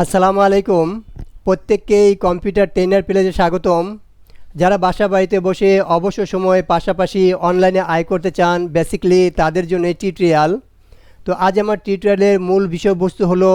আসসালামু আলাইকুম। প্রত্যেককেই কম্পিউটার ট্রেনার প্লেজে স্বাগতম। যারা বাসা বাড়িতে বসে অবসর সময় পাশাপাশি অনলাইনে আয় করতে চান বেসিক্যালি তাদের জন্য টিউটোরিয়াল তো আজ আমার টিউটোরিয়ালের মূল বিষয়বস্তু হলো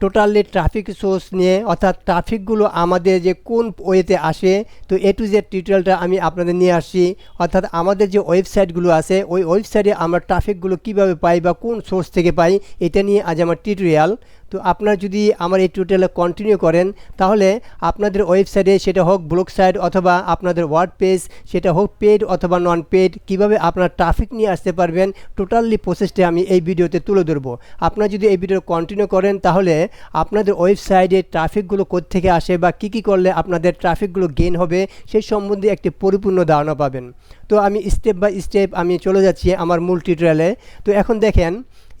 টোটালি ট্রাফিক সোর্স নিয়ে, অর্থাৎ ট্রাফিকগুলো আমাদের যে কোন ওয়েতে আসে, তো এ টু জেড টিউটোরিয়ালটা আমি আপনাদের নিয়ে আসছি। অর্থাৎ আমাদের যে ওয়েবসাইটগুলো আছে, ওই ওয়েবসাইটে আমরা ট্রাফিকগুলো কীভাবে পাই বা কোন সোর্স থেকে পাই, এটা নিয়ে আজ আমার টিউটোরিয়াল তো আপনারা যদি আমার এই টিউটোরিয়ালে কন্টিনিউ করেন, তাহলে আপনাদের ওয়েবসাইটে সেটা হোক ব্লগ সাইট অথবা আপনাদের ওয়ার্ড পেজ সেটা হোক পেড অথবা নন পেড কীভাবে আপনারা ট্রাফিক নিয়ে আসতে পারবেন টোটালি প্রসেসটা আমি এই ভিডিওতে তুলে ধরবো। আপনারা যদি এই ভিডিও কন্টিনিউ করেন, তাহলে আপনাদের ওয়েবসাইটে ট্রাফিকগুলো থেকে আসে বা কী কী করলে আপনাদের ট্রাফিকগুলো গেইন হবে সেই সম্বন্ধে একটি পরিপূর্ণ ধারণা পাবেন। তো আমি স্টেপ বাই স্টেপ আমি চলে যাচ্ছি আমার মূল টিউটোরিয়ালে তো এখন দেখেন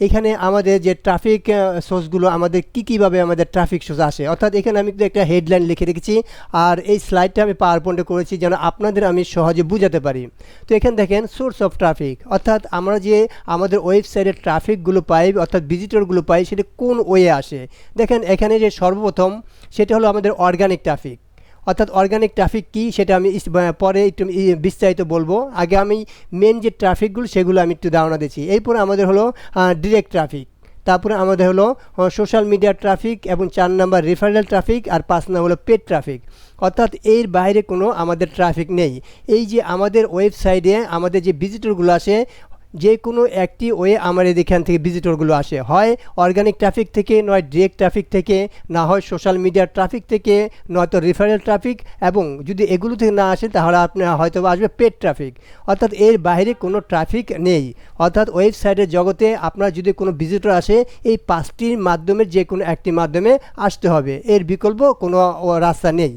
এখানে আমাদের যে ট্রাফিক সোর্সগুলো আমাদের কী কীভাবে আমাদের ট্রাফিক সোর্স আসে। অর্থাৎ এখানে আমি কিন্তু একটা হেডলাইন লিখে রেখেছি। আর এই স্লাইডটা আমি পাওয়ার পয়েন্টে করেছি যেন আপনাদের আমি সহজে বুঝাতে পারি। তো এখানে দেখেন সোর্স অফ ট্রাফিক অর্থাৎ আমরা যে আমাদের ওয়েবসাইটের ট্রাফিকগুলো পাই, অর্থাৎ ভিজিটরগুলো পাই, সেটা কোন ওয়ে আসে? দেখেন, এখানে যে সর্বপ্রথম, সেটা হলো আমাদের অর্গানিক ট্রাফিক অর্থাৎ অর্গানিক ট্রাফিক কী সেটা আমি পরে একটু বিস্তারিত বলব। আগে আমি মেন যে ট্রাফিকগুলো সেগুলো আমি একটু ধারণা দিচ্ছি। এরপরে আমাদের হলো ডিরেক্ট ট্রাফিক তারপরে আমাদের হলো সোশ্যাল মিডিয়া ট্রাফিক এবং চার নাম্বার রেফারেল ট্রাফিক আর পাঁচ নাম্বার হলো পেড ট্রাফিক অর্থাৎ এর বাইরে কোনো আমাদের ট্রাফিক নেই। এই যে আমাদের ওয়েবসাইটে আমাদের যে ভিজিটরগুলো আসে যে কোনো একটি ওয়ে আমার এখান থেকে ভিজিটরগুলো আসে। হয় অর্গানিক ট্রাফিক থেকে, নয় ডিরেক্ট ট্রাফিক থেকে, না হয় সোশ্যাল মিডিয়ার ট্রাফিক থেকে নয়তো রেফারেল ট্রাফিক এবং যদি এগুলো থেকে না আসে তাহলে আপনার হয়তো আসবে পেড ট্রাফিক অর্থাৎ এর বাইরে কোনো ট্রাফিক নেই। অর্থাৎ ওয়েবসাইটের জগতে আপনার যদি কোনো ভিজিটর আসে, এই পাঁচটির মাধ্যমে যে কোনো একটি মাধ্যমে আসতে হবে। এর বিকল্প কোনো রাস্তা নেই।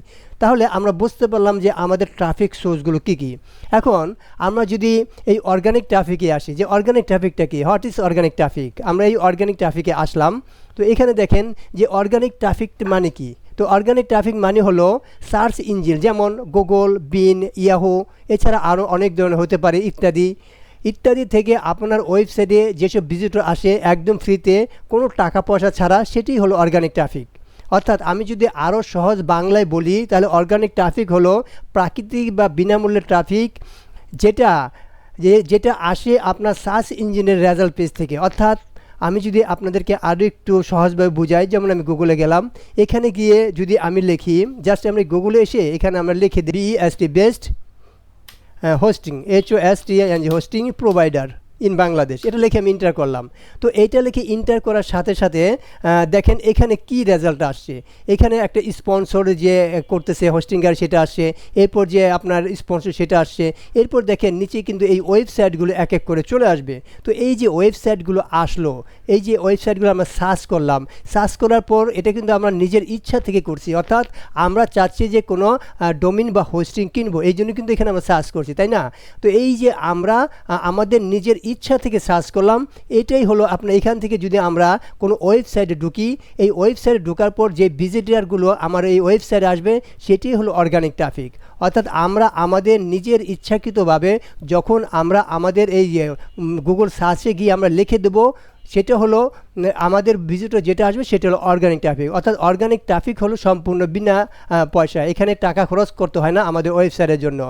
তাহলে আমরা বুঝতে পারলাম যে আমাদের ট্রাফিক সোর্সগুলো কী কী। এখন আমরা যদি এই অর্গানিক ট্রাফিকে আসি, যে অর্গানিক ট্রাফিকটা কি? হোয়াট ইজ অর্গানিক ট্রাফিক আমরা এই অর্গানিক ট্রাফিকে আসলাম। তো এখানে দেখেন যে অর্গানিক ট্রাফিক মানে কি? তো অর্গানিক ট্রাফিক মানে হলো সার্চ ইঞ্জিন যেমন গুগল বিন ইয়াহু এছাড়া আরও অনেক ধরনের হতে পারে, ইত্যাদি। ইত্যাদি থেকে আপনার ওয়েবসাইটে যেসব ভিজিটর আসে, একদম ফ্রিতে কোনো টাকা পয়সা ছাড়া সেটি হলো অর্গানিক ট্রাফিক অর্থাৎ আমি যদি আরও সহজ বাংলায় বলি, তাহলে অর্গানিক ট্রাফিক হলো প্রাকৃতিক বা বিনামূল্যের ট্রাফিক যেটা, যে, যেটা আসে আপনার সার্চ ইঞ্জিনের রেজাল্ট পেজ থেকে। অর্থাৎ আমি যদি আপনাদেরকে আরও একটু সহজভাবে বুঝাই, যেমন আমি গুগলে গেলাম। এখানে গিয়ে যদি আমি লিখি জাস্ট আমি গুগলে এসে এখানে আমরা লিখে দিই S T best hosting H O S T N G hosting provider in Bangladesh. এটা লিখে আমি ইন্টার করলাম। তো এইটা লিখে ইন্টার করার সাথে সাথে দেখেন এখানে কি রেজাল্ট আসছে। এখানে একটা স্পন্সর যে করতেছে হোস্টিংয়ার সেটা আসছে, এরপর যে আপনার স্পন্সর সেটা আসছে, এরপর দেখেন নিচে কিন্তু এই ওয়েবসাইটগুলো এক এক করে চলে আসবে। তো এই যে ওয়েবসাইটগুলো আসলো, এই যে ওয়েবসাইটগুলো আমরা সার্চ করলাম সার্চ করার পর এটা কিন্তু আমরা নিজের ইচ্ছা থেকে করছি। অর্থাৎ আমরা চাচ্ছি যে কোনো ডোমিন বা হোস্টিং কিনবো, এই জন্য কিন্তু এখানে আমরা সার্চ করছি, তাই না? তো এই যে আমরা আমাদের নিজের ইচ্ছা থেকে সার্চ করলাম, এটাই হলো আপনার এখান থেকে যদি আমরা কোনো ওয়েবসাইটে ঢুকি, এই ওয়েবসাইটে ঢোকার পর যে ভিজিটারগুলো আমার এই ওয়েবসাইটে আসবে, সেটি হলো অর্গানিক ট্রাফিক অর্থাৎ আমরা আমাদের নিজের ইচ্ছাকৃতভাবে যখন আমরা আমাদের এই গুগল সার্চে গিয়ে আমরা লিখে দেবো, সেটা হলো আমাদের ভিজিটর যেটা আসবে সেটা হলো অর্গানিক ট্রাফিক অর্থাৎ অর্গানিক ট্রাফিক হলো সম্পূর্ণ বিনা পয়সা এখানে টাকা খরচ করতে হয় না আমাদের ওয়েবসাইটের জন্য।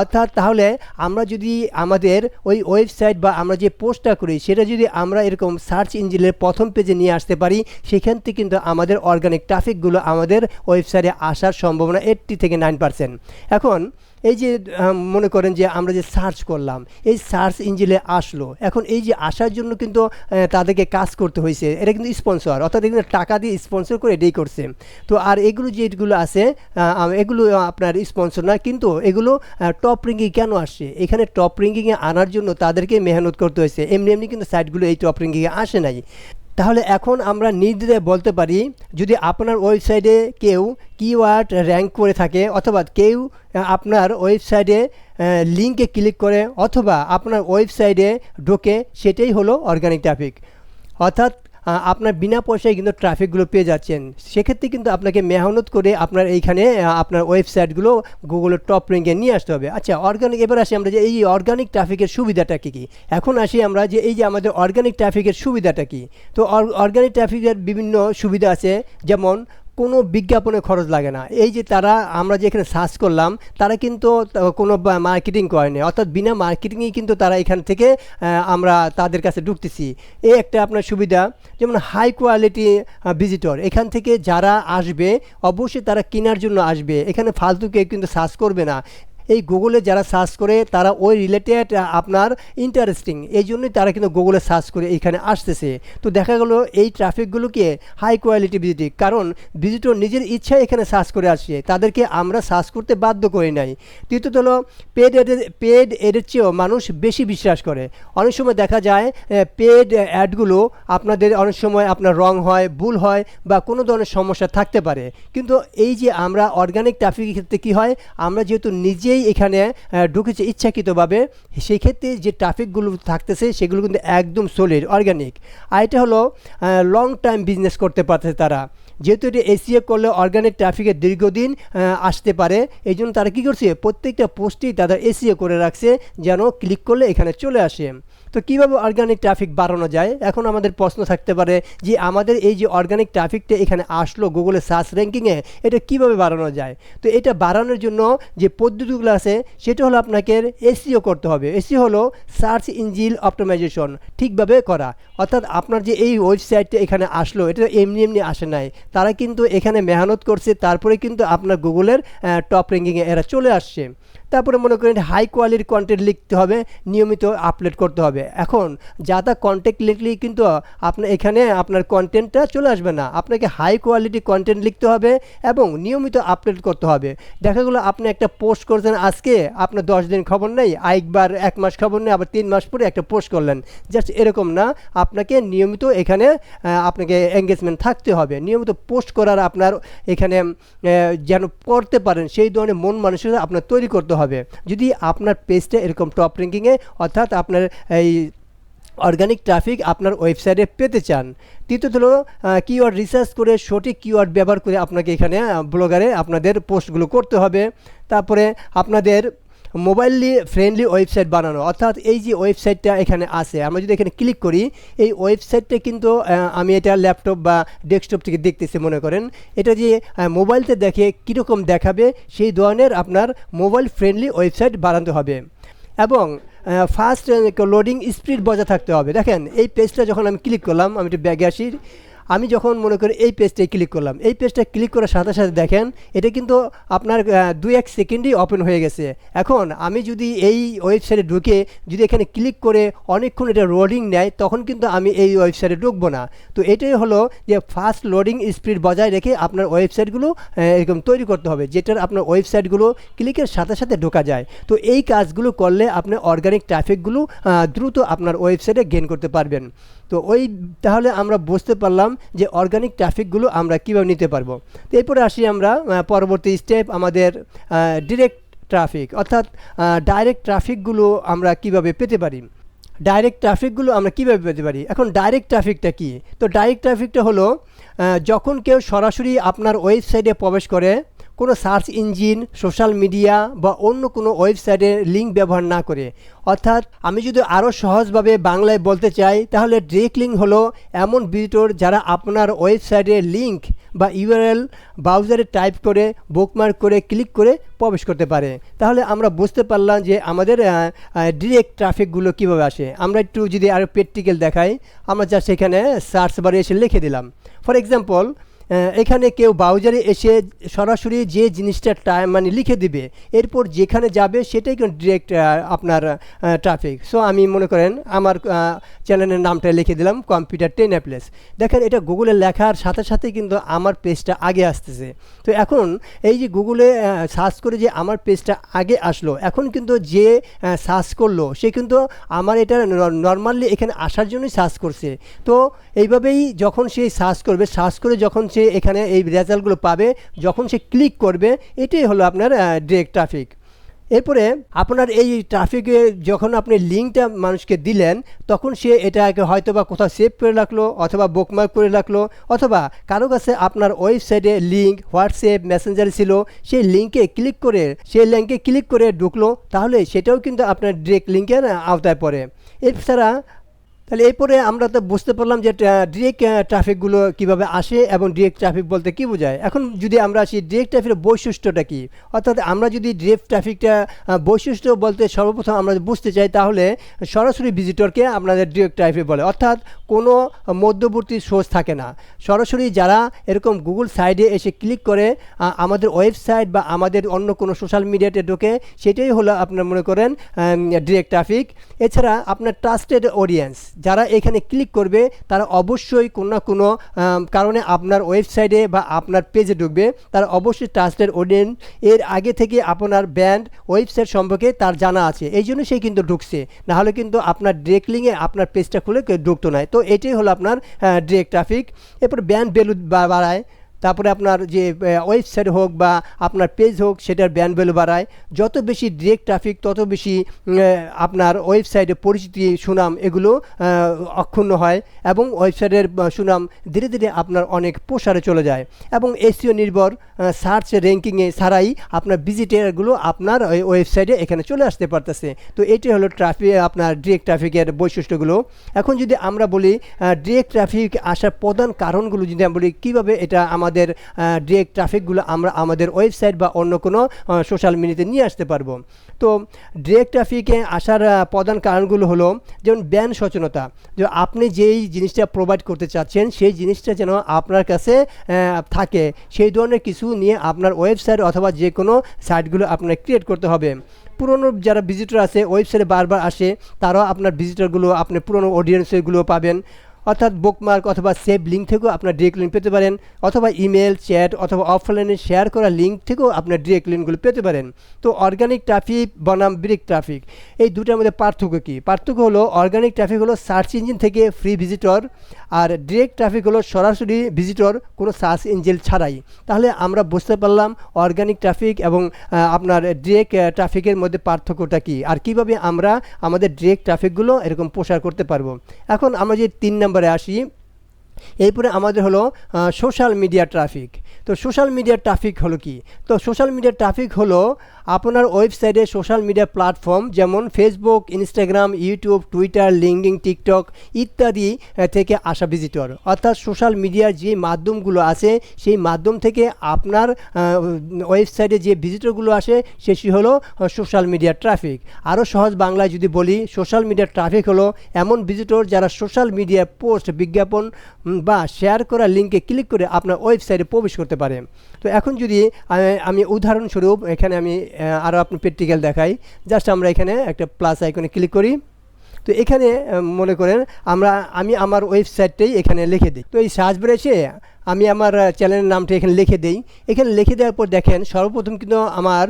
অর্থাৎ তাহলে আমরা যদি আমাদের ওই ওয়েবসাইট বা আমরা যে পোস্টটা করি, সেটা যদি আমরা এরকম সার্চ ইঞ্জিনের প্রথম পেজে নিয়ে আসতে পারি, সেখান থেকে কিন্তু আমাদের অর্গানিক ট্রাফিকগুলো আমাদের ওয়েবসাইটে আসার সম্ভাবনা এইট্টি থেকে নাইন পার্সেন্ট এখন এই যে মনে করেন যে আমরা যে সার্চ করলাম, এই সার্চ ইঞ্জিনে আসলো। এখন এই যে আসার জন্য কিন্তু তাদেরকে কাজ করতে হয়েছে। এটা কিন্তু স্পন্সর অর্থাৎ এখানে টাকা দিয়ে স্পন্সর করে এটাই করছে। তো আর এগুলো যেগুলো আছে এগুলো আপনার স্পন্সর না, কিন্তু এগুলো টপ রিঙ্গিং কেন আসছে? এখানে টপ রিঙ্গিংয়ে আনার জন্য তাদেরকে মেহনত করতে হয়েছে। এমনি এমনি কিন্তু সাইটগুলো এই টপ রিঙ্গিংয়ে আসে নাই। তাহলে এখন আমরা নির্দ্বিধায় বলতে পারি, যদি আপনার ওয়েবসাইটে কেউ কিওয়ার্ড র্যাঙ্ক করে থাকে, অথবা কেউ আপনার ওয়েবসাইটে লিঙ্কে ক্লিক করে, অথবা আপনার ওয়েবসাইটে ঢোকে, সেটাই হলো অর্গানিক ট্রাফিক অর্থাৎ আপনার বিনা পয়সায় কিন্তু ট্রাফিকগুলো পেয়ে যাচ্ছেন। সেক্ষেত্রে কিন্তু আপনাকে মেহনত করে আপনার এইখানে আপনার ওয়েবসাইটগুলো গুগলের টপ র্যাঙ্কে নিয়ে আসতে হবে। আচ্ছা অর্গানিক এবার আসি আমরা যে এই অর্গানিক ট্রাফিকের সুবিধাটা কী কী? এখন আসি আমরা যে এই যে আমাদের অর্গানিক ট্রাফিকের সুবিধাটা কী? তো অর্গানিক ট্রাফিকের বিভিন্ন সুবিধা আছে, যেমন কোনো বিজ্ঞাপনে খরচ লাগে না। এই যে তারা আমরা যে এখানে সার্চ করলাম, তারা কিন্তু কোনো মার্কেটিং করেনি। অর্থাৎ বিনা মার্কেটিংয়েই কিন্তু তারা এখান থেকে আমরা তাদের কাছে ঢুকতেছি। এই একটা আপনার সুবিধা, যেমন হাই কোয়ালিটি ভিজিটর এখান থেকে যারা আসবে, অবশ্যই তারা কেনার জন্য আসবে। এখানে ফালতু কেউ কিন্তু সার্চ করবে না। এই গুগলে যারা সার্চ করে, তারা ওই রিলেটেড আপনার ইন্টারেস্টিং এই জন্যই তারা কিন্তু গুগলে সার্চ করে এইখানে আসতেছে। তো দেখা গেলো এই ট্রাফিকগুলোকে হাই কোয়ালিটি ভিজিটিং কারণ ভিজিটর নিজের ইচ্ছায় এখানে সার্চ করে আসছে, তাদেরকে আমরা সার্চ করতে বাধ্য করি নাই। তৃতীয়ত হলো পেড এডের পেড এডের চেয়েও মানুষ বেশি বিশ্বাস করে। অনেক সময় দেখা যায় পেড অ্যাডগুলো আপনাদের অনেক সময় আপনার রং হয়, ভুল হয় বা কোনো ধরনের সমস্যা থাকতে পারে। কিন্তু এই যে আমরা অর্গানিক ট্রাফিকের ক্ষেত্রে কী হয়, আমরা যেহেতু নিজেই এখানে ঢুকেছে ইচ্ছাকৃতভাবে। সেই ক্ষেত্রে যে ট্রাফিকগুলো থাকতেছে, সেগুলো কিন্তু একদম সলিড অর্গ্যানিক আর এটা হলো লং টাইম বিজনেস করতে পারতেছে তারা। যেহেতু এটা এসিএ করলে অর্গ্যানিক ট্রাফিকের দীর্ঘদিন আসতে পারে, এই জন্য তারা কী করছে? প্রত্যেকটা পোস্টেই তাদের এসিএ করে রাখছে, যেন ক্লিক করলে এখানে চলে আসে। তো কীভাবে অর্গানিক ট্রাফিক বাড়ানো যায়? এখন আমাদের প্রশ্ন থাকতে পারে যে আমাদের এই যে অর্গানিক ট্রাফিকটা এখানে আসলো গুগলের সার্চ র্যাঙ্কিংয়ে এটা কীভাবে বাড়ানো যায়? তো এটা বাড়ানোর জন্য যে পদ্ধতিগুলো আছে, সেটা হলো আপনাকে এসিও করতে হবে। এসি হলো সার্চ ইঞ্জিন অপটোমাইজেশন ঠিকভাবে করা। অর্থাৎ আপনার যে এই ওয়েবসাইটটা এখানে আসলো, এটা এমনি এমনি আসে নাই। তারা কিন্তু এখানে মেহনত করছে, তারপরে কিন্তু আপনার গুগলের টপ র্যাঙ্কিংয়ে এরা চলে আসছে। তারপরে মনে করেন হাই কোয়ালিটির কন্টেন্ট লিখতে হবে, নিয়মিত আপলোড করতে হবে। এখন যা তা কন্টেন্ট লিখলেই কিন্তু আপনার এখানে আপনার কন্টেন্টটা চলে আসবে না। আপনাকে হাই কোয়ালিটি কন্টেন্ট লিখতে হবে এবং নিয়মিত আপলোড করতে হবে। দেখা গেলো আপনি একটা পোস্ট করছেন আজকে, আপনার দশ দিন খবর নেই, আরেকবার এক মাস খবর নেই, আবার তিন মাস পরে একটা পোস্ট করলেন। জাস্ট এরকম না, আপনাকে নিয়মিত এখানে আপনাকে এঙ্গেজমেন্ট থাকতে হবে। নিয়মিত পোস্ট করার আপনার এখানে যেন করতে পারেন, সেই ধরনের মন মানসিকতা আপনার তৈরি করতে হবে। যদি আপনার পেজটা এরকম টপ র্যাঙ্কিংয়ে অর্থাৎ আপনার এই অর্গানিক ট্রাফিক আপনার ওয়েবসাইটে পেতে চান, তৃতীয়ত হলো কিওয়ার্ড রিসার্চ করে, সঠিক কিওয়ার্ড ব্যবহার করে আপনাকে এখানে ব্লগারে আপনাদের পোস্টগুলো করতে হবে। তারপরে আপনাদের মোবাইলি ফ্রেন্ডলি ওয়েবসাইট বানানো। অর্থাৎ এই যে ওয়েবসাইটটা এখানে আছে, আমরা যদি এখানে ক্লিক করি, এই ওয়েবসাইটটা কিন্তু আমি এটা ল্যাপটপ বা ডেস্কটপ থেকে দেখতেছি মনে করেন। এটা যে মোবাইলতে দেখে কীরকম দেখাবে, সেই ধরনের আপনার মোবাইল ফ্রেন্ডলি ওয়েবসাইট বানাতে হবে। এবং ফার্স্ট লোডিং স্পিড বজায় থাকতে হবে। দেখেন, এই পেজটা যখন আমি ক্লিক করলাম, আমি একটু ব্যাগে আসি। আমি যখন মনে করি এই পেজটায় ক্লিক করলাম, এই পেজটা ক্লিক করার সাথে সাথে দেখেন, এটা কিন্তু আপনার দুই এক সেকেন্ডেই ওপেন হয়ে গেছে। এখন আমি যদি এই ওয়েবসাইটে ঢুকে যদি এখানে ক্লিক করে অনেকক্ষণ এটা লোডিং নেয়, তখন কিন্তু আমি এই ওয়েবসাইটে ঢুকবো না। তো এটাই হলো যে ফাস্ট লোডিং স্পিড বজায় রেখে আপনার ওয়েবসাইটগুলো এরকম তৈরি করতে হবে, যেটার আপনার ওয়েবসাইটগুলো ক্লিকের সাথে সাথে ঢোকা যায়। তো এই কাজগুলো করলে আপনি অর্গানিক ট্রাফিকগুলো দ্রুত আপনার ওয়েবসাইটে গেন করতে পারবেন। তো ওই, তাহলে আমরা বুঝতে পারলাম যে অর্গানিক ট্রাফিকগুলো আমরা কীভাবে নিতে পারব। তো এরপরে আসি আমরা পরবর্তী স্টেপ আমাদের ডিরেক্ট ট্রাফিক অর্থাৎ ডাইরেক্ট ট্রাফিকগুলো আমরা কীভাবে পেতে পারি? ডাইরেক্ট ট্রাফিকগুলো আমরা কীভাবে পেতে পারি? এখন ডাইরেক্ট ট্রাফিকটা কি? তো ডাইরেক্ট ট্রাফিকটা হলো যখন কেউ সরাসরি আপনার ওয়েবসাইটে প্রবেশ করে কোনো সার্চ ইঞ্জিন, সোশ্যাল মিডিয়া বা অন্য কোনো ওয়েবসাইটে লিঙ্ক ব্যবহার না করে। অর্থাৎ আমি যদি আরও সহজভাবে বাংলায় বলতে চাই, তাহলে ডিরেক্ট লিঙ্ক হলো এমন ভিজিটর যারা আপনার ওয়েবসাইটে লিঙ্ক বা ইউআরএল ব্রাউজারে টাইপ করে বুকমার্ক করে ক্লিক করে প্রবেশ করতে পারে। তাহলে আমরা বুঝতে পারলাম যে আমাদের ডিরেক্ট ট্রাফিকগুলো কীভাবে আসে। আমরা একটু যদি আরও প্র্যাকটিক্যাল দেখাই, আমরা যা সেখানে সার্চ বারে এসে লিখে দিলাম। ফর এক্সাম্পল এখানে কেউ ব্রাউজারে এসে সরাসরি যে জিনিসটা টাইম মানে লিখে দিবে, এরপর যেখানে যাবে সেটাই কিন্তু ডিরেক্ট আপনার ট্রাফিক সো আমি মনে করেন আমার চ্যানেলের নামটা লিখে দিলাম কম্পিউটার টেন অ্যাপ্লেস দেখেন, এটা গুগলে লেখার সাথে সাথে কিন্তু আমার পেজটা আগে আসতেছে। তো এখন এই যে গুগলে সার্চ করে যে আমার পেজটা আগে আসলো, এখন কিন্তু যে সার্চ করল, সে কিন্তু আমার এটা নর্মালি এখানে আসার জন্যই সার্চ করছে। তো এইভাবেই যখন সে সার্চ করবে সার্চ করে যখন সে এখানে এই রেজাল্টগুলো পাবে যখন সে ক্লিক করবে, এটাই হলো আপনার ডিরেক্ট ট্রাফিক এরপরে আপনার এই ট্রাফিকে যখন আপনি লিঙ্কটা মানুষকে দিলেন, তখন সে এটাকে হয়তো বা কোথাও সেভ করে রাখল অথবা বুকমার্ক করে রাখল অথবা কারও কাছে আপনার ওয়েবসাইটে লিঙ্ক হোয়াটসঅ্যাপ মেসেঞ্জারে ছিল, সেই লিঙ্কে ক্লিক করে, সেই লিঙ্কে ক্লিক করে ঢুকলো, তাহলে সেটাও কিন্তু আপনার ডিরেক্ট লিঙ্কের আওতায় পড়ে। এছাড়া তাহলে এরপরে আমরা তো বুঝতে পারলাম যে ডিরেক্ট ট্রাফিকগুলো কীভাবে আসে এবং ডিরেক্ট ট্রাফিক বলতে কি বোঝায়। এখন যদি আমরা আসি ডিরেক্ট ট্রাফিকের বৈশিষ্ট্যটা কি? অর্থাৎ আমরা যদি ডিরেক্ট ট্রাফিকটা বৈশিষ্ট্য বলতে সর্বপ্রথম আমরা বুঝতে চাই, তাহলে সরাসরি ভিজিটরকে আপনাদের ডিরেক্ট ট্রাফিক বলে। অর্থাৎ কোনো মধ্যবর্তী সোর্স থাকে না। সরাসরি যারা এরকম গুগল সাইডে এসে ক্লিক করে আমাদের ওয়েবসাইট বা আমাদের অন্য কোনো সোশ্যাল মিডিয়াতে ঢোকে, সেটাই হলো আপনার মনে করেন ডিরেক্ট ট্রাফিক এছাড়া আপনার ট্রাস্টেড অডিয়েন্স যারা এখানে ক্লিক করবে, তারা অবশ্যই কোনো না কোনো কারণে আপনার ওয়েবসাইটে বা আপনার পেজে ঢুকবে। তারা অবশ্যই ট্রাস্টেড অডিয়েন্স এর আগে থেকে আপনার ব্যান্ড ওয়েবসাইট সম্পর্কে তার জানা আছে। এই জন্য সে কিন্তু ঢুকছে। নাহলে কিন্তু আপনার ডিরেক্ট লিঙ্কে আপনার পেজটা খুলে ঢুকতো না। তো এটাই হলো আপনার ডিরেক্ট ট্রাফিক এরপর ব্যান্ড ভ্যালু বাড়ায়। তারপরে আপনার যে ওয়েবসাইট হোক বা আপনার পেজ হোক, সেটার ব্যান্ড ভ্যালু বাড়ায়। যত বেশি ডিরেক্ট ট্রাফিক তত বেশি আপনার ওয়েবসাইটে পরিচিতি, সুনাম এগুলো অক্ষুণ্ণ হয় এবং ওয়েবসাইটের সুনাম ধীরে ধীরে আপনার অনেক প্রসারে চলে যায়। এবং এসিও নির্ভর সার্চ র্যাঙ্কিংয়ে ছাড়াই আপনার ভিজিটারগুলো আপনার ওয়েবসাইটে এখানে চলে আসতে পারতেছে। তো এটি হলো ট্রাফিক আপনার ডিরেক্ট ট্রাফিকের বৈশিষ্ট্যগুলো। এখন যদি আমরা বলি ডিরেক্ট ট্রাফিক আসার প্রধান কারণগুলো যদি আমরা বলি, কীভাবে এটা আমাদের ডিরেক্ট ট্রাফিকগুলো আমরা আমাদের ওয়েবসাইট বা অন্য কোনো সোশ্যাল মিডিয়াতে নিয়ে আসতে পারব। তো ডিরেক্ট ট্রাফিকে আসার প্রধান কারণগুলো হলো, যেমন ব্যান সচেতনতা, যে আপনি যেই জিনিসটা প্রোভাইড করতে চাচ্ছেন, সেই জিনিসটা যেন আপনার কাছে থাকে। সেই ধরনের কিছু নিয়ে আপনার ওয়েবসাইট অথবা যে কোনো সাইটগুলো আপনার ক্রিয়েট করতে হবে। পুরনো যারা ভিজিটর আছে ওয়েবসাইটে বারবার আসে, তারাও আপনার ভিজিটরগুলো আপনি পুরনো অডিয়েন্সগুলো পাবেন। অর্থাৎ বুকমার্ক অথবা সেভ লিঙ্ক থেকেও আপনার ডিরেক্ট লিঙ্ক পেতে পারেন, অথবা ইমেল চ্যাট অথবা অফলাইনে শেয়ার করা লিঙ্ক থেকেও আপনার ডিরেক্ট লিঙ্কগুলো পেতে পারেন। তো অর্গানিক ট্রাফিক বনাম ব্রিক ট্রাফিক এই দুটার মধ্যে পার্থক্য কী? পার্থক্য হলো অর্গানিক ট্রাফিক হলো সার্চ ইঞ্জিন থেকে ফ্রি ভিজিটর আর ডিরেক্ট ট্রাফিক হলো সরাসরি ভিজিটর কোনো সার্চ ইঞ্জিন ছাড়াই। তাহলে আমরা বুঝতে পারলাম অর্গানিক ট্রাফিক এবং আপনার ডিরেক্ট ট্রাফিকের মধ্যে পার্থক্যটা কী আর কীভাবে আমরা আমাদের ডিরেক্ট ট্রাফিকগুলো এরকম প্রসার করতে পারব। এখন আমরা যে তিন নম্বরে আসি, এরপরে আমাদের হলো সোশ্যাল মিডিয়া ট্রাফিক তো সোশ্যাল মিডিয়া ট্রাফিক হলো কি? তো সোশ্যাল মিডিয়া ট্রাফিক হলো আপনার ওয়েবসাইটে সোশ্যাল মিডিয়া প্ল্যাটফর্ম যেমন Facebook Instagram YouTube Twitter LinkedIn TikTok ইত্যাদি থেকে আসা ভিজিটর অর্থাৎ সোশ্যাল মিডিয়ার যে মাধ্যমগুলো আছে, সেই মাধ্যম থেকে আপনার ওয়েবসাইটে যে ভিজিটরগুলো আসে, সেটি হলো সোশ্যাল মিডিয়া ট্রাফিক। আরও সহজ বাংলায় যদি বলি, সোশ্যাল মিডিয়া ট্রাফিক হলো এমন ভিজিটর যারা সোশ্যাল মিডিয়া পোস্ট বিজ্ঞাপন বা শেয়ার করা লিঙ্কে ক্লিক করে আপনার ওয়েবসাইটে প্রবেশ করতে পারে। তো এখন যদি আমি উদাহরণস্বরূপ, এখানে আমি আরও আপনার প্র্যাকটিক্যাল দেখাই। জাস্ট আমরা এখানে একটা প্লাস আইকনে ক্লিক করি। তো এখানে মনে করেন আমরা, আমি আমার ওয়েবসাইটটাই এখানে লিখে দিই। তো এই সার্চ বারে এসে আমি আমার চ্যানেলের নামটা এখানে লিখে দিই। এখানে লিখে দেওয়ার পর দেখেন, সর্বপ্রথম কিন্তু আমার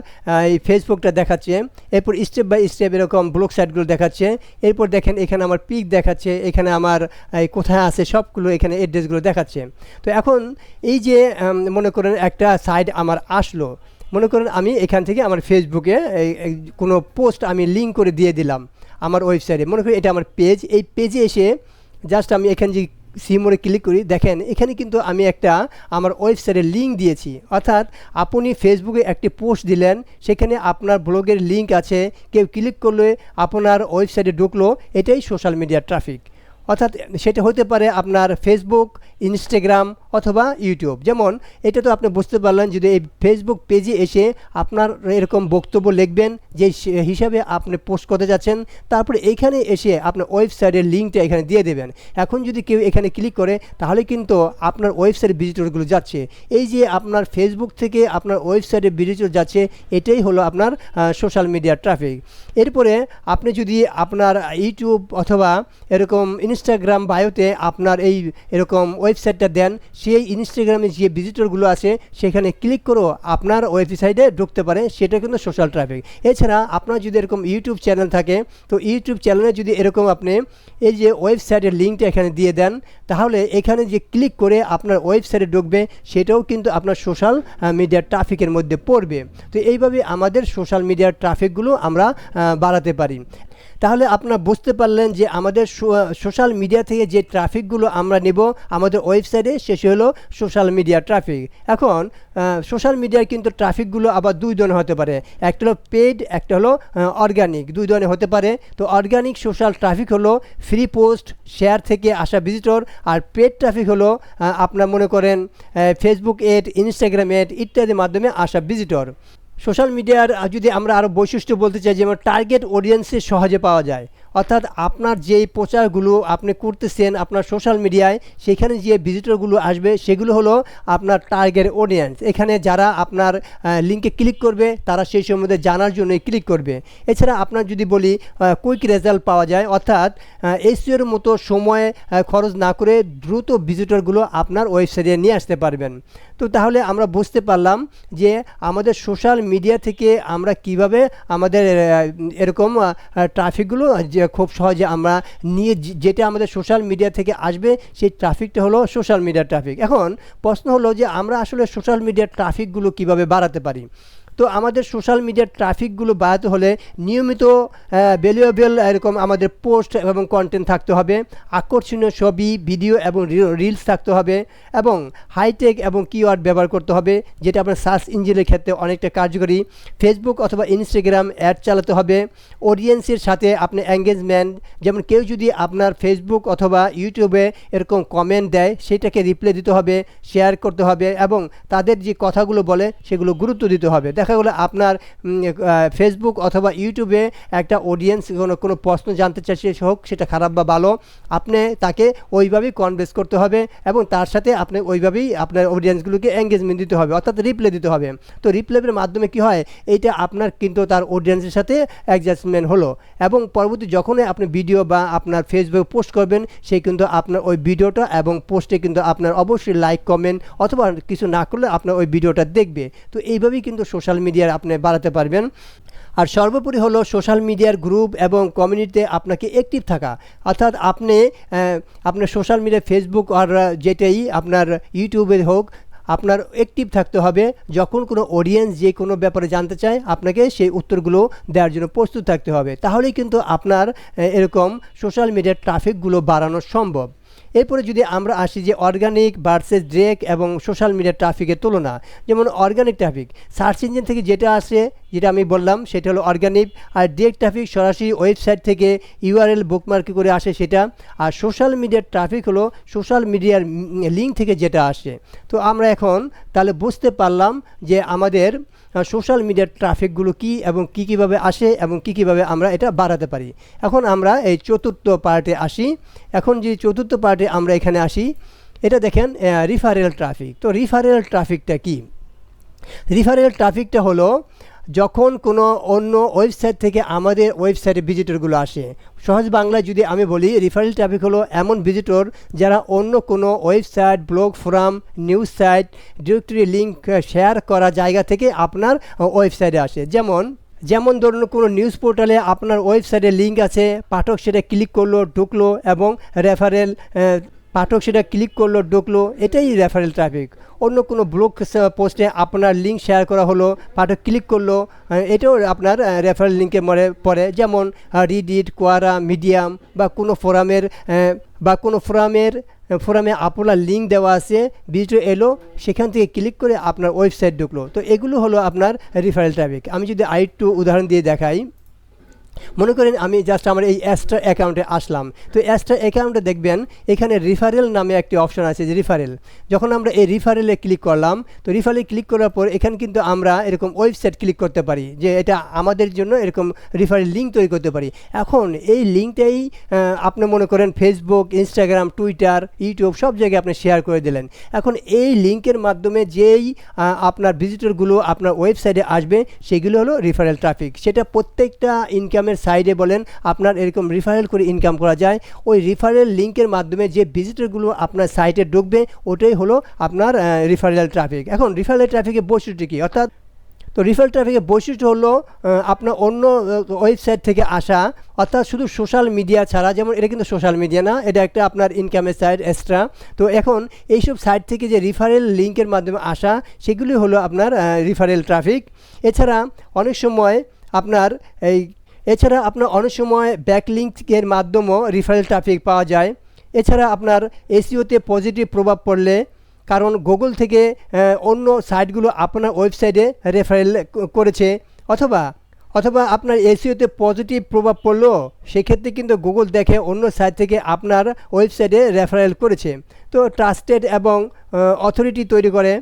এই ফেসবুকটা দেখাচ্ছে। এরপর স্টেপ বাই স্টেপ এরকম ব্লগ সাইটগুলো দেখাচ্ছে। এরপর দেখেন এখানে আমার পিক দেখাচ্ছে। এখানে আমার এই কোথায় আছে সবগুলো এখানে অ্যাড্রেসগুলো দেখাচ্ছে। তো এখন এই যে মনে করেন একটা সাইট আমার আসলো। মনে করেন আমি এখান থেকে আমার ফেসবুকে কোনো পোস্ট আমি লিঙ্ক করে দিয়ে দিলাম আমার ওয়েবসাইটে মনে করি এটা আমার পেজ এই পেজে এসে জাস্ট আমি এখান যে সিমোরে ক্লিক করি, দেখেন এখানে কিন্তু আমি একটা আমার ওয়েবসাইটের লিঙ্ক দিয়েছি। অর্থাৎ আপনি ফেসবুকে একটি পোস্ট দিলেন, সেখানে আপনার ব্লগের লিঙ্ক আছে। কেউ ক্লিক করলে আপনার ওয়েবসাইটে ঢুকলো, এটাই সোশ্যাল মিডিয়া ট্রাফিক অর্থাৎ সেটা হতে পারে আপনার ফেসবুক ইনস্টাগ্রাম অথবা ইউটিউব। যেমন, এটা তো আপনি বুঝতে পারলেন যদি এই ফেসবুক পেজে এসে আপনার এরকম বক্তব্য লিখবেন, যে হিসাবে আপনি পোস্ট করতে যাচ্ছেন, তারপরে এইখানে এসে আপনার ওয়েবসাইটের লিঙ্কটা এখানে দিয়ে দেবেন। এখন যদি কেউ এখানে ক্লিক করে, তাহলে কিন্তু আপনার ওয়েবসাইট ভিজিটরগুলো যাচ্ছে। এই যে আপনার ফেসবুক থেকে আপনার ওয়েবসাইটে ভিজিটর যাচ্ছে, এটাই হলো আপনার সোশ্যাল মিডিয়া ট্রাফিক এরপরে আপনি যদি আপনার ইউটিউব অথবা এরকম ইনস্টাগ্রাম বায়োতে আপনার এই এরকম ওয়েবসাইটটা দেন সেই ইনস্টাগ্রামে যে ভিজিটরগুলো আছে, সেখানে ক্লিক করেও আপনার ওয়েবসাইটে ঢুকতে পারে, সেটা কিন্তু সোশ্যাল ট্রাফিক এছাড়া আপনার যদি এরকম ইউটিউব চ্যানেল থাকে, তো ইউটিউব চ্যানেলে যদি এরকম আপনি এই যে ওয়েবসাইটের লিঙ্কটা এখানে দিয়ে দেন, তাহলে এখানে যে ক্লিক করে আপনার ওয়েবসাইটে ঢুকবে, সেটাও কিন্তু আপনার সোশ্যাল মিডিয়ার ট্রাফিকের মধ্যে পড়বে। তো এইভাবে আমাদের সোশ্যাল মিডিয়ার ট্রাফিকগুলো আমরা বাড়াতে পারি। তাহলে আপনারা বুঝতে পারলেন যে আমাদের সোশ্যাল মিডিয়া থেকে যে ট্রাফিকগুলো আমরা নেব আমাদের ওয়েবসাইটে শেষে হলো সোশ্যাল মিডিয়া ট্রাফিক এখন সোশ্যাল মিডিয়ার কিন্তু ট্রাফিকগুলো আবার দুই ধরনের হতে পারে। একটা হলো পেড একটা হলো অর্গানিক দুই ধরনের হতে পারে। তো অর্গানিক সোশ্যাল ট্রাফিক হলো ফ্রি পোস্ট শেয়ার থেকে আসা ভিজিটর আর পেড ট্রাফিক হলো আপনার মনে করেন ফেসবুক এড ইনস্টাগ্রাম এড ইত্যাদির মাধ্যমে আসা ভিজিটর সোশ্যাল মিডিয়ার যদি আমরা আরও বৈশিষ্ট্য বলতে চাই যেমন টার্গেট অডিয়েন্সে সহজে পাওয়া যায়, অর্থাৎ আপনার যেই প্রচারগুলো আপনি করতেছেন আপনার সোশ্যাল মিডিয়ায়, সেখানে যে ভিজিটরগুলো আসবে, সেগুলো হলো আপনার টার্গেট অডিয়েন্স এখানে যারা আপনার লিঙ্কে ক্লিক করবে, তারা সেই সম্বন্ধে জানার জন্যই ক্লিক করবে। এছাড়া আপনার যদি বলি কুইক রেজাল্ট পাওয়া যায়, অর্থাৎ এসিওর মতো সময় খরচ না করে দ্রুত ভিজিটরগুলো আপনার ওয়েবসাইটে নিয়ে আসতে পারবেন। তো তাহলে আমরা বুঝতে পারলাম যে আমাদের সোশ্যাল মিডিয়া থেকে আমরা কীভাবে আমাদের এরকম ট্রাফিকগুলো যে খুব সহজে আমরা নিয়ে যেটা আমাদের সোশ্যাল মিডিয়া থেকে আসবে, সেই ট্রাফিকটা হলো সোশ্যাল মিডিয়ার ট্রাফিক এখন প্রশ্ন হলো যে আমরা আসলে সোশ্যাল মিডিয়ার ট্রাফিকগুলো কীভাবে বাড়াতে পারি? তো আমাদের সোশ্যাল মিডিয়ার ট্রাফিকগুলো বাড়াতে হলে নিয়মিত ভ্যালুয়েবল এরকম আমাদের পোস্ট এবং কন্টেন্ট থাকতে হবে। আকর্ষণীয় ছবি ভিডিও এবং রিলস থাকতে হবে এবং হাইটেক এবং কিওয়ার্ড ব্যবহার করতে হবে, যেটা আপনার সার্চ ইঞ্জিনের ক্ষেত্রে অনেকটা কার্যকরী। ফেসবুক অথবা ইনস্টাগ্রাম অ্যাড চালাতে হবে। অডিয়েন্সের সাথে আপনি এঙ্গেজমেন্ট যেমন কেউ যদি আপনার ফেসবুক অথবা ইউটিউবে এরকম কমেন্ট দেয়, সেটাকে রিপ্লাই দিতে হবে শেয়ার করতে হবে এবং তাদের যে কথাগুলো বলে, সেগুলো গুরুত্ব দিতে হবে। দেখা গেলো আপনার ফেসবুক অথবা ইউটিউবে একটা অডিয়েন্স কোনো কোনো প্রশ্ন জানতে চাইছে হোক, সেটা খারাপ বা ভালো, আপনি তাকে ওইভাবেই কনভেন্স করতে হবে এবং তার সাথে আপনি ওইভাবেই আপনার অডিয়েন্সগুলোকে এঙ্গেজমেন্ট দিতে হবে, অর্থাৎ রিপ্লাই দিতে হবে। তো রিপ্লাইয়ের মাধ্যমে কি হয়? এইটা আপনার কিন্তু তার অডিয়েন্সের সাথে অ্যাডজাস্টমেন্ট হলো এবং পরবর্তী যখনই আপনি ভিডিও বা আপনার ফেসবুক পোস্ট করবেন, সে কিন্তু আপনার ওই ভিডিওটা এবং পোস্টে কিন্তু আপনার অবশ্যই লাইক কমেন্ট অথবা কিছু না করলে আপনার ওই ভিডিওটা দেখবে। তো এইভাবেই কিন্তু সোশ্যাল মিডিয়ার আপনি বাড়াতে পারবেন। আর সর্বোপরি হলো সোশ্যাল মিডিয়ার গ্রুপ এবং কমিউনিটিতে আপনাকে অ্যাক্টিভ থাকা। অর্থাৎ আপনি আপনার সোশ্যাল মিডিয়া ফেসবুক আর যেটাই আপনার ইউটিউবে হোক, আপনার অ্যাক্টিভ থাকতে হবে। যখন কোনো অডিয়েন্স যে কোনো ব্যাপারে জানতে চায়, আপনাকে সেই উত্তরগুলো দেওয়ার জন্য প্রস্তুত থাকতে হবে। তাহলেই কিন্তু আপনার এরকম সোশ্যাল মিডিয়ার ট্রাফিকগুলো বাড়ানো সম্ভব। এরপরে যদি আমরা আসি যে অর্গানিক ভার্সেস ড্রেক এবং সোশ্যাল মিডিয়া ট্রাফিকের তুলনা, যেমন অর্গানিক ট্রাফিক সার্চ ইঞ্জিন থেকে যেটা আসে, যেটা আমি বললাম, সেটা হলো অর্গানিক আর ড্রেক ট্রাফিক সরাসরি ওয়েবসাইট থেকে ইউআরএল বুকমার্কে করে আসে সেটা, আর সোশ্যাল মিডিয়ার ট্রাফিক হলো সোশ্যাল মিডিয়ার লিঙ্ক থেকে যেটা আসে। তো আমরা এখন তাহলে বুঝতে পারলাম যে আমাদের সোশ্যাল মিডিয়ার ট্রাফিকগুলো কি এবং কি কীভাবে আসে এবং কি কীভাবে আমরা এটা বাড়াতে পারি। এখন আমরা এই চতুর্থ পার্টে আসি। এখন যে চতুর্থ পার্টে আমরা এখানে আসি, এটা দেখেন রিফারেল ট্রাফিক তো রিফারেল ট্রাফিকটা কি? রিফারেল ট্রাফিকটা হলো যখন কোনো অন্য ওয়েবসাইট থেকে আমাদের ওয়েবসাইটে ভিজিটরগুলো আসে, সহজ বাংলায় যদি আমি বলি রিফারেল ট্রাফিক হলো এমন ভিজিটর যারা অন্য কোনো website blog forum news site directory link share করা জায়গা থেকে আপনার ওয়েবসাইটে আসে। যেমন যেমন ধরুন কোনো নিউজ পোর্টালে আপনার ওয়েবসাইটে লিঙ্ক আছে, পাঠক সেটা ক্লিক করল, ঢুকলো এবং রেফারেল পাঠক সেটা ক্লিক করল, ঢুকলো, এটাই রেফারেল ট্রাফিক অন্য কোনো ব্লগ পোস্টে আপনার লিঙ্ক শেয়ার করা হলো, পাঠক ক্লিক করল এটাও আপনার রেফারেল লিঙ্কে মরে পড়ে। যেমন রিডিট কোয়ারা মিডিয়াম বা কোনো ফোরামের বা কোনো ফোরামের ফোরামে আপনার লিঙ্ক দেওয়া আছে ভিডিও এলো, সেখান থেকে ক্লিক করে আপনার ওয়েবসাইট ঢুকলো। তো এগুলো হলো আপনার রিফারেল ট্রাফিক আমি যদি আরেকটু উদাহরণ দিয়ে দেখাই। মনে করেন আমি জাস্ট আমার এই অ্যাস্ট্রা অ্যাকাউন্টে আসলাম। তো অ্যাস্ট্রা অ্যাকাউন্টে দেখবেন, এখানে রিফারেল নামে একটি অপশন আছে যে রিফারেল যখন আমরা এই রিফারেলে ক্লিক করলাম, তো রিফারেলে ক্লিক করার পর এখানে কিন্তু আমরা এরকম ওয়েবসাইট ক্লিক করতে পারি যে এটা আমাদের জন্য এরকম রিফারেল লিঙ্ক তৈরি করতে পারি। এখন এই লিঙ্কটাই আপনি মনে করেন ফেসবুক ইনস্টাগ্রাম টুইটার ইউটিউব সব জায়গায় আপনি শেয়ার করে দিলেন। এখন এই লিঙ্কের মাধ্যমে যেই আপনার ভিজিটরগুলো আপনার ওয়েবসাইটে আসবে, সেগুলো হলো রিফারেল ট্রাফিক সেটা প্রত্যেকটা ইনকামের ইনকামের সাইডে বলেন, আপনার এরকম রিফারেল করে ইনকাম করা যায়। ওই রিফারেল লিঙ্কের মাধ্যমে যে ভিজিটরগুলো আপনার সাইটে ঢুকবে, ওটাই হলো আপনার রিফারেল ট্রাফিক এখন রিফারেল ট্রাফিকের বৈশিষ্ট্য কী? অর্থাৎ, তো রিফারেল ট্রাফিকের বৈশিষ্ট্য হলো আপনার অন্য ওয়েবসাইট থেকে আসা, অর্থাৎ শুধু সোশ্যাল মিডিয়া ছাড়া, যেমন এটা কিন্তু সোশ্যাল মিডিয়া না, এটা একটা আপনার ইনকামের সাইট এক্সট্রা তো এখন এইসব সাইট থেকে যে রিফারেল লিঙ্কের মাধ্যমে আসা, সেগুলি হলো আপনার রিফারেল ট্রাফিক এছাড়া অনেক সময় আপনার এই এছাড়া আপনার অনেক সময় ব্যাকলিঙ্কের মাধ্যমেও রিফারেল ট্রাফিক পাওয়া যায়। এছাড়া আপনার এসিওতে পজিটিভ প্রভাব পড়লে, কারণ গুগল থেকে অন্য সাইটগুলো আপনার ওয়েবসাইটে রেফারেল করেছে। অথবা অথবা আপনার এসিওতে পজিটিভ প্রভাব পড়ল সেক্ষেত্রে কিন্তু গুগল দেখে অন্য সাইট থেকে আপনার ওয়েবসাইটে রেফারেল করেছে। তো ট্রাস্টেড এবং অথরিটি তৈরি করে।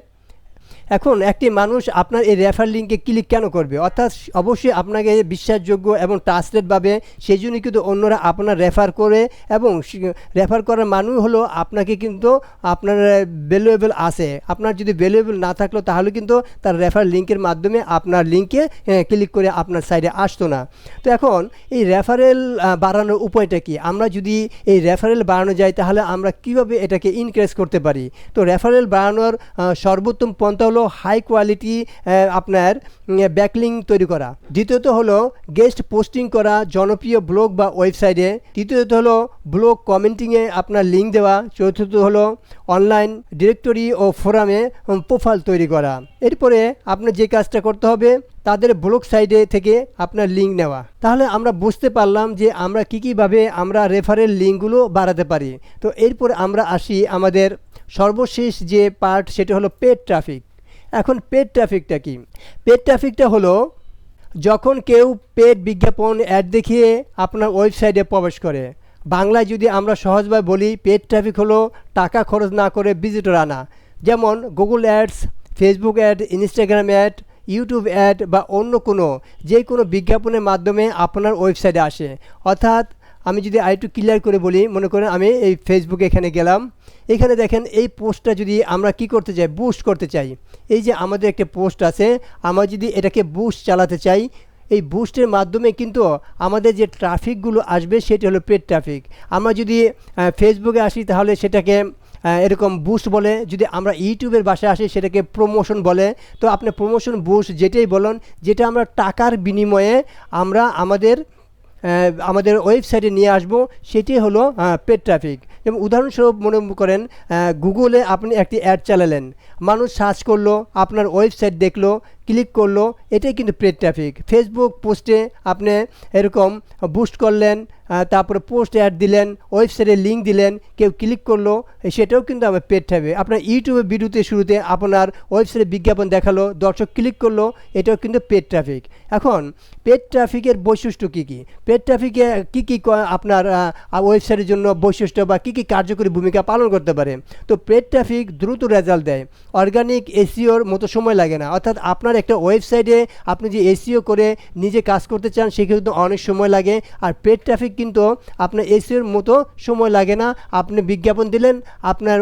এখন একটি মানুষ আপনার এই রেফার লিঙ্কে ক্লিক কেন করবে? অর্থাৎ অবশ্যই আপনাকে বিশ্বাসযোগ্য এবং ট্রাস্টেডভাবে সেই জন্য কিন্তু অন্যরা আপনার রেফার করে এবং রেফার করার মানুষ হলো আপনাকে কিন্তু আপনার ভ্যালুয়েবল আছে। আপনার যদি ভ্যালুয়েবল না থাকল তাহলে কিন্তু তার রেফার লিঙ্কের মাধ্যমে আপনার লিঙ্কে ক্লিক করে আপনার সাইডে আসতো না। তো এখন এই রেফারেল বাড়ানোর উপায়টা কি? আমরা যদি এই রেফারেল বাড়ানো যায় তাহলে আমরা কীভাবে এটাকে ইনক্রিজ করতে পারি? তো রেফারেল বাড়ানোর সর্বোত্তম পন্থা হলো হাই কোয়ালিটি আপনার ব্যাকলিং তৈরি করা। দ্বিতীয়ত হলো গেস্ট পোস্টিং করা, জনপ্রিয় ব্লগ বা ওয়েবসাইটে তৃতীয়ত হলো ব্লগ কমেন্টিংয়ে আপনার লিঙ্ক দেওয়া। চতুর্থ হলো অনলাইন ডিরেক্টরি ও ফোরামে প্রোফাইল তৈরি করা। এরপরে আপনার যে কাজটা করতে হবে, তাদের ব্লগ সাইডে থেকে আপনার লিঙ্ক নেওয়া। তাহলে আমরা বুঝতে পারলাম যে আমরা কী কীভাবে আমরা রেফারেল লিঙ্কগুলো বাড়াতে পারি। তো এরপর আমরা আসি আমাদের সর্বশেষ যে পার্ট সেটা হলো পেড ট্রাফিক এখন পেড ট্রাফিকটা কি? পেড ট্রাফিকটা হলো যখন কেউ পেড বিজ্ঞাপন অ্যাড দেখিয়ে আপনার ওয়েবসাইটে প্রবেশ করে। বাংলায় যদি আমরা সহজভাবে বলি পেড ট্রাফিক হলো টাকা খরচ না করে ভিজিটর আনা। যেমন Google ads Facebook ad Instagram ad YouTube ad বা অন্য কোনো যে কোনো বিজ্ঞাপনের মাধ্যমে আপনার ওয়েবসাইটে আসে। অর্থাৎ আমি যদি আরেকটু ক্লিয়ার করে বলি, মনে করেন আমি এই ফেসবুকে এখানে গেলাম। এখানে দেখেন এই পোস্টটা যদি আমরা কি করতে চাই বুস্ট করতে চাই। এই যে আমাদের একটা পোস্ট আছে, আমরা যদি এটাকে বুস্ট চালাতে চাই, এই বুস্টের মাধ্যমে কিন্তু আমাদের যে ট্রাফিকগুলো আসবে, সেটা হলো পেড ট্রাফিক আমরা যদি ফেসবুকে আসি, তাহলে সেটাকে এরকম বুস্ট বলে। যদি আমরা ইউটিউবের বাসায় আসি, সেটাকে প্রমোশন বলে। তো আপনি প্রমোশন বুস্ট যেটাই বলুন, যেটা আমরা টাকার বিনিময়ে আমরা আমাদের আমাদের ওয়েবসাইটে নিয়ে আসব, সেটি হলো পেড ট্রাফিক। যেমন উদাহরণস্বরূপ মনে করেন গুগলে আপনি একটি অ্যাড চালালেন। মানুষ সার্চ করল, আপনার ওয়েবসাইট দেখল ক্লিক করল, এটাই কিন্তু পেড ট্রাফিক ফেসবুক পোস্টে আপনি এরকম বুস্ট করলেন তারপরে পোস্ট অ্যাড দিলেন ওয়েবসাইটে লিঙ্ক দিলেন, কেউ ক্লিক করল সেটাও কিন্তু আমার পেড ট্রাফিক আপনার ইউটিউবে ভিডিওতে শুরুতে আপনার ওয়েবসাইটে বিজ্ঞাপন দেখাল, দর্শক ক্লিক করল, এটাও কিন্তু পেড ট্রাফিক এখন পেড ট্রাফিকের বৈশিষ্ট্য কী কী? পেড ট্রাফিকে কী ক- আপনার ওয়েবসাইটের জন্য বৈশিষ্ট্য বা কী কী কার্যকরী ভূমিকা পালন করতে পারে? তো পেড ট্রাফিক দ্রুত রেজাল্ট দেয়। অর্গানিক এসিওর মতো সময় লাগে না। অর্থাৎ আপনার একটা ওয়েবসাইটে আপনি যে এসিও করে নিজে কাজ করতে চান সেক্ষেত্রে অনেক সময় লাগে। আর পেড ট্রাফিক কিন্তু আপনার এসিওর মতো সময় লাগে না। আপনি বিজ্ঞাপন দিলেন, আপনার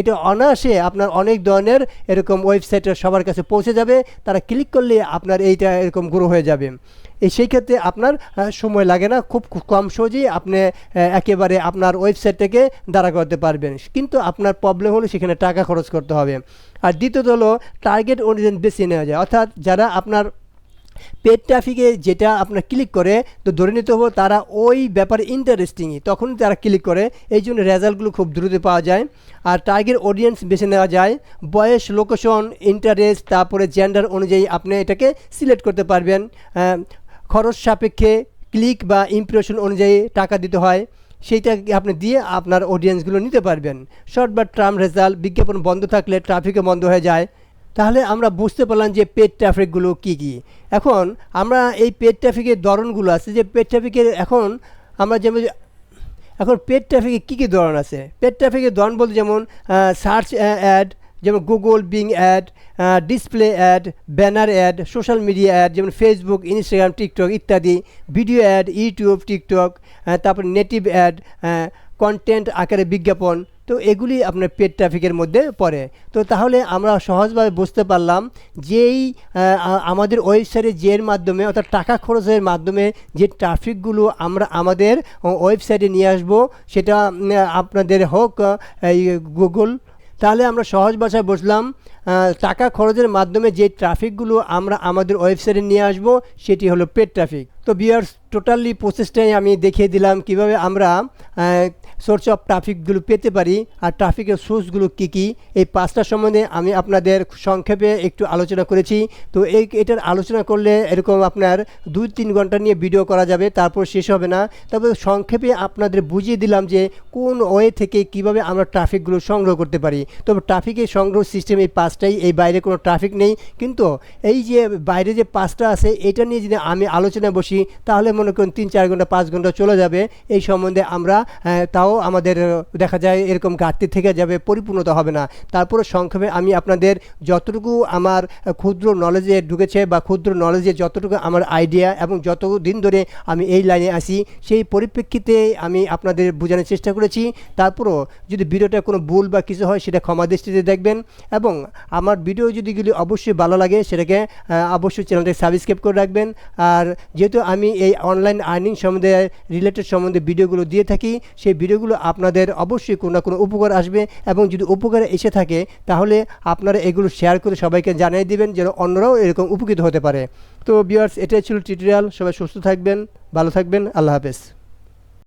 এটা অনায়াসে আপনার অনেক ধরনের এরকম ওয়েবসাইটে সবার কাছে পৌঁছে যাবে। তারা ক্লিক করলে আপনার এইটা এরকম গ্রো হয়ে যাবে। সেই ক্ষেত্রে আপনার সময় লাগে না। খুব কম সহজেই আপনি একেবারে আপনার ওয়েবসাইটটাকে দাঁড়া করতে পারবেন। কিন্তু আপনার প্রবলেম হলো সেখানে টাকা খরচ করতে হবে। আর দ্বিতীয়ত হলো টার্গেট অনুযায়ী বেশি নেওয়া যায়। অর্থাৎ যারা আপনার পেড ট্রাফিকে যেটা আপনার ক্লিক করে, তো ধরে নিতে হবে তারা ওই ব্যাপারে ইন্টারেস্টিংই তখনই তারা ক্লিক করে। এই জন্য রেজাল্টগুলো খুব দ্রুত পাওয়া যায়। আর টার্গেট অডিয়েন্স বেছে নেওয়া যায়। বয়স লোকেশন ইন্টারেস্ট তারপরে জেন্ডার অনুযায়ী আপনি এটাকে সিলেক্ট করতে পারবেন। খরচ সাপেক্ষে ক্লিক বা ইমপ্রেশন অনুযায়ী টাকা দিতে হয় সেইটা আপনি দিয়ে আপনার অডিয়েন্সগুলো নিতে পারবেন। শর্ট বা ট্রাম রেজাল্ট বিজ্ঞাপন বন্ধ থাকলে ট্রাফিকও বন্ধ হয়ে যায়। তাহলে আমরা বুঝতে পারলাম যে পেড ট্রাফিকগুলো কী কী। এখন আমরা এই পেড ট্রাফিকের ধরনগুলো আছে যে পেড ট্রাফিকের এখন আমরা যেমন এখন পেড ট্রাফিকে কী কী ধরন আছে? পেড ট্রাফিকের ধরন বলতে যেমন সার্চ অ্যাড যেমন Google Bing ad display ad banner ad social media ad যেমন ফেসবুক ইনস্টাগ্রাম টিকটক ইত্যাদি ভিডিও অ্যাড ইউটিউব টিকটক তারপর নেটিভ অ্যাড কন্টেন্ট আকারে বিজ্ঞাপন। তো এগুলি আপনার পেড ট্রাফিকের মধ্যে পড়ে। তো তাহলে আমরা সহজভাবে বুঝতে পারলাম যেই আমাদের ওয়েবসাইটে যের মাধ্যমে, অর্থাৎ টাকা খরচের মাধ্যমে যে ট্রাফিকগুলো আমরা আমাদের ওয়েবসাইটে নিয়ে আসব, সেটা আপনাদের হোক এই গুগল তাহলে আমরা সহজ ভাষায় বসলাম টাকা খরচের মাধ্যমে যে ট্রাফিকগুলো আমরা আমাদের ওয়েবসাইটে নিয়ে আসব, সেটি হলো পেড ট্রাফিক। তো বিয়ার্স টোটালি প্রসেসটাই আমি দেখিয়ে দিলাম কীভাবে আমরা সোর্স অফ ট্রাফিকগুলো পেতে পারি। আর ট্রাফিকের সোর্সগুলো কী কী? এই পাঁচটা সম্বন্ধে আমি আপনাদের সংক্ষেপে একটু আলোচনা করেছি। তো এই এটার আলোচনা করলে এরকম আপনার দুই তিন ঘণ্টা নিয়ে ভিডিও করা যাবে তারপর শেষ হবে না। তবে সংক্ষেপে আপনাদের বুঝিয়ে দিলাম যে কোন ওয়ে থেকে কীভাবে আমরা ট্রাফিকগুলো সংগ্রহ করতে পারি। তবে ট্রাফিকের সংগ্রহ সিস্টেম এই পাঁচটাই এই বাইরে কোনো ট্রাফিক নেই। কিন্তু এই যে বাইরে যে পাঁচটা আছে এটা নিয়ে যদি আমি আলোচনায় বসি তাহলে মনে করুন তিন চার ঘণ্টা পাঁচ ঘণ্টা চলে যাবে। এই সম্বন্ধে আমরা আহ, তাও আমাদের দেখা যায় এরকম ঘাটতি থেকে যাবে, পরিপূর্ণতা হবে না। তারপরে সংক্ষেপে আমি আপনাদের যতটুকু আমার ক্ষুদ্র নলেজে ঢুকেছে বা ক্ষুদ্র নলেজে যতটুকু আমার আইডিয়া এবং যত দিন ধরে আমি এই লাইনে আসি সেই পরিপ্রেক্ষিতে আমি আপনাদের বোঝানোর চেষ্টা করেছি। তারপরও যদি ভিডিওটা কোনো ভুল বা কিছু হয়, সেটা ক্ষমা দৃষ্টিতে দেখবেন এবং আমার ভিডিও যদি গুলি অবশ্যই ভালো লাগে, সেটাকে অবশ্যই চ্যানেলটাকে সাবস্ক্রাইব করে রাখবেন। আর যেহেতু আমি এই অনলাইন আর্নিং সম্বন্ধে রিলেটেড সম্বন্ধে ভিডিওগুলো দিয়ে থাকি, সেই ভিডিওগুলো আপনাদের অবশ্যই কোনো না কোনো উপকার আসবে এবং যদি উপকারে এসে থাকে, তাহলে আপনারা এগুলো শেয়ার করে সবাইকে জানিয়ে দিবেন যেন অন্যরাও এরকম উপকৃত হতে পারে। তো বিয়ার্স এটাই ছিল টিউটোরিয়াল সবাই সুস্থ থাকবেন, ভালো থাকবেন। আল্লাহ হাফেজ।